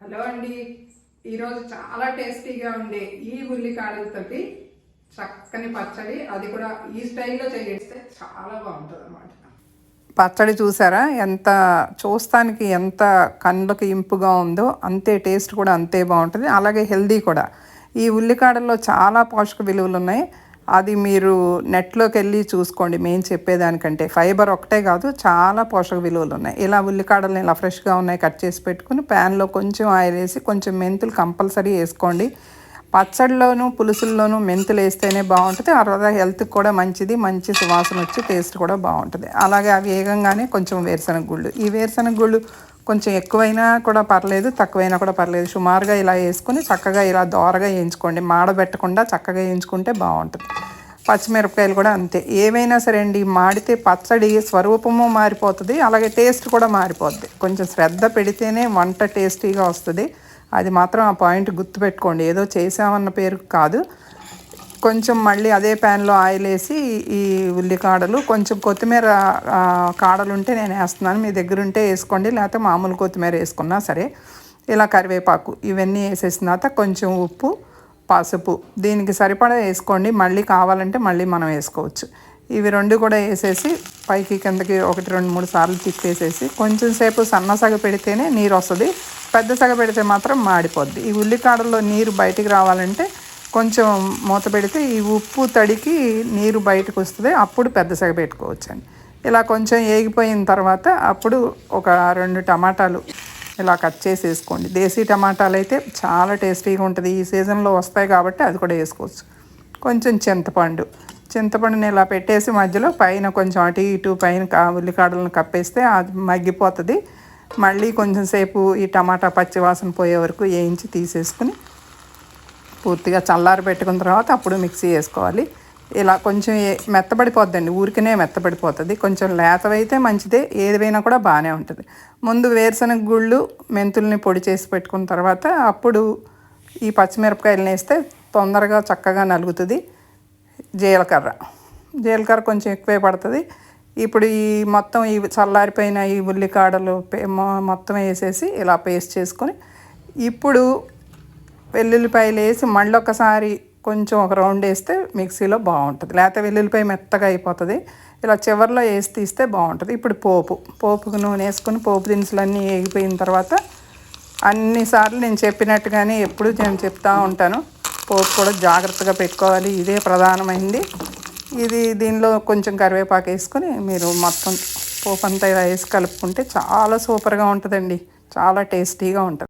Hello అండి. ఈరోజు చాలా టేస్టీగా ఉండే ఈ ఉల్లికాడలతోటి చక్కని పచ్చడి. అది కూడా ఈ స్టైల్లో చేస్తే చాలా బాగుంటుంది అన్నమాట పచ్చడి చూసారా? ఎంత చూస్తానికి ఎంత కళ్ళకి ఇంపుగా ఉందో అంతే టేస్ట్ కూడా అంతే బాగుంటుంది. అలాగే హెల్దీ కూడా. ఈ ఉల్లికాడల్లో చాలా పోషక విలువలు ఉన్నాయి అది మీరు నెట్లోకి వెళ్ళి చూసుకోండి మేము చెప్పేదానికంటే. ఫైబర్ ఒకటే కాదు చాలా పోషక విలువలు ఉన్నాయి. ఇలా ఉల్లికాడలు ఇలా ఫ్రెష్గా ఉన్నాయి కట్ చేసి పెట్టుకుని ప్యాన్లో కొంచెం ఆయిల్ వేసి కొంచెం మెంతులు కంపల్సరీ వేసుకోండి. పచ్చడిలోనూ పులుసుల్లోనూ మెంతులు వేస్తేనే బాగుంటుంది. ఆ తర్వాత హెల్త్కి కూడా మంచిది మంచి సువాసన వచ్చి టేస్ట్ కూడా బాగుంటుంది. అలాగే అవి వేగంగానే కొంచెం వేరుశనగ గుళ్ళు. ఈ వేరుశనగ గుళ్ళు కొంచెం ఎక్కువైనా కూడా పర్లేదు తక్కువైనా కూడా పర్లేదు. సుమారుగా ఇలా వేసుకొని చక్కగా ఇలా దోరగా వేయించుకోండి. మాడబెట్టకుండా చక్కగా వేయించుకుంటే బాగుంటుంది. పచ్చిమిరపకాయలు కూడా అంతే. ఏవైనా సరే అండి మాడితే పచ్చడి స్వరూపము మారిపోతుంది అలాగే టేస్ట్ కూడా మారిపోద్ది. కొంచెం శ్రద్ధ పెడితేనే వంట టేస్టీగా వస్తుంది. అది మాత్రం ఆ పాయింట్ గుర్తుపెట్టుకోండి. ఏదో చేసామన్న పేరు కాదు. కొంచెం మళ్ళీ అదే ప్యాన్లో ఆయిల్ వేసి ఈ ఉల్లికాడలు కొంచెం కొత్తిమీర కాడలు ఉంటే నేను వేస్తున్నాను. మీ దగ్గర ఉంటే వేసుకోండి లేకపోతే మామూలు కొత్తిమీర వేసుకున్నా సరే. ఇలా కరివేపాకు ఇవన్నీ వేసేసిన తర్వాత కొంచెం ఉప్పు పసుపు దీనికి సరిపడా వేసుకోండి. మళ్ళీ కావాలంటే మళ్ళీ మనం వేసుకోవచ్చు. ఇవి రెండు కూడా వేసేసి పైకి కిందకి ఒకటి రెండు మూడు సార్లు తిప్పేసేసి కొంచెం సేపు సన్న సగ పెడితేనే నీరు వస్తుంది పెద్ద సగ పెడితే మాత్రం మాడిపోద్ది. ఈ ఉల్లికాడల్లో నీరు బయటికి రావాలంటే కొంచెం మూత పెడితే ఈ ఉప్పు తడికి నీరు బయటకు వస్తుంది. అప్పుడు పెద్ద సగ పెట్టుకోవచ్చండి. ఇలా కొంచెం ఏగిపోయిన తర్వాత అప్పుడు ఒక రెండు టమాటాలు ఇలా కట్ చేసి వేసుకోండి దేశీ టమాటాలు అయితే చాలా టేస్టీగా ఉంటుంది. ఈ సీజన్లో వస్తాయి కాబట్టి అది కూడా వేసుకోవచ్చు. కొంచెం చింతపండు. చింతపండుని ఇలా పెట్టేసి మధ్యలో పైన కొంచెం అటు ఇటు పైన ఉల్లికాడలను కప్పేస్తే అది మగ్గిపోతుంది. మళ్ళీ కొంచెం సేపు ఈ టమాటా పచ్చివాసన పోయే వరకు వేయించి తీసేసుకుని పూర్తిగా చల్లారి పెట్టుకున్న తర్వాత అప్పుడు మిక్సీ వేసుకోవాలి. ఇలా కొంచెం మెత్తబడిపోద్దండి ఊరికనే మెత్తబడిపోతుంది. కొంచెం లేతవైతే మంచిదే ఏదైనా కూడా బాగానే ఉంటుంది. ముందు వేరుశనగ గుళ్ళు మెంతుల్ని పొడి చేసి పెట్టుకున్న తర్వాత అప్పుడు ఈ పచ్చిమిరపకాయలు వేస్తే తొందరగా చక్కగా నలుగుతుంది జీలకర్ర. జీలకర్ర కొంచెం ఎక్కువే పడుతుంది. ఇప్పుడు ఈ మొత్తం ఈ చల్లారిపోయిన ఈ ఉల్లికాడలు మొత్తం వేసేసి ఇలా పేస్ట్ చేసుకొని ఇప్పుడు వెల్లుల్లిపాయలు వేసి మళ్ళీ ఒకసారి కొంచెం ఒక రౌండ్ వేస్తే మిక్సీలో బాగుంటుంది. లేకపోతే వెల్లుల్లిపాయ మెత్తగా అయిపోతుంది. ఇలా చివరిలో వేసి తీస్తే బాగుంటుంది. ఇప్పుడు పోపు పోపుకు నూనె వేసుకుని పోపు దినుసులన్నీ వేగిపోయిన తర్వాత అన్నిసార్లు నేను చెప్పినట్టుగానే ఎప్పుడు నేను చెప్తా ఉంటాను. పోపు కూడా జాగ్రత్తగా పెట్టుకోవాలి. ఇదే ప్రధానమైంది. ఇది దీనిలో కొంచెం కరివేపాకు వేసుకొని మీరు మొత్తం పోపు అంతా ఇలా వేసి కలుపుకుంటే చాలా సూపర్గా ఉంటుందండి. చాలా టేస్టీగా ఉంటుంది.